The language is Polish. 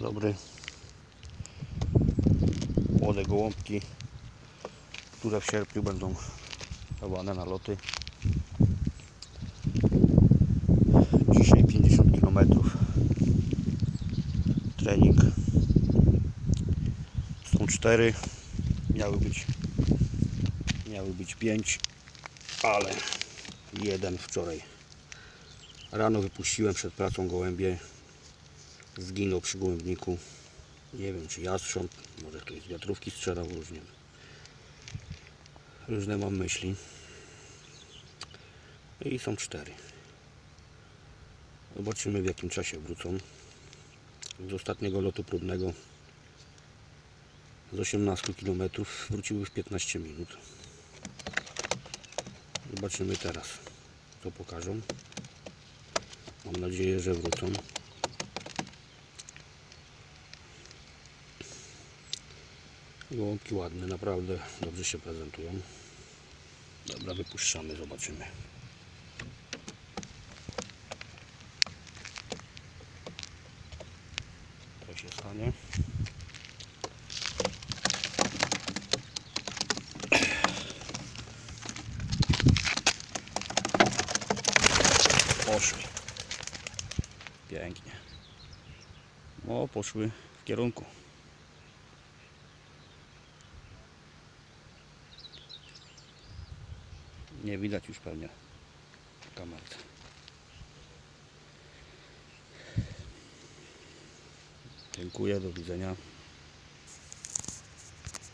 dobry. Młode gołąbki, które w sierpniu będą dawane na loty. Dzisiaj 50 km trening. Są cztery, miały być miały być pięć, ale jeden wczoraj rano wypuściłem przed pracą gołębie zginął przy gołębniku nie wiem czy jastrząb może ktoś z wiatrówki strzelał różnie różne mam myśli. I są cztery. Zobaczymy w jakim czasie wrócą. Z ostatniego lotu próbnego z 18 km wróciły w 15 minut. Zobaczymy teraz co pokażą. Mam nadzieję, że wrócą gołąbki ładne, naprawdę dobrze się prezentują. Dobra, wypuszczamy, zobaczymy. Co się stanie? Poszły. Pięknie. O, poszły w kierunku nie widać już pewnie kamerce dziękuję, do widzenia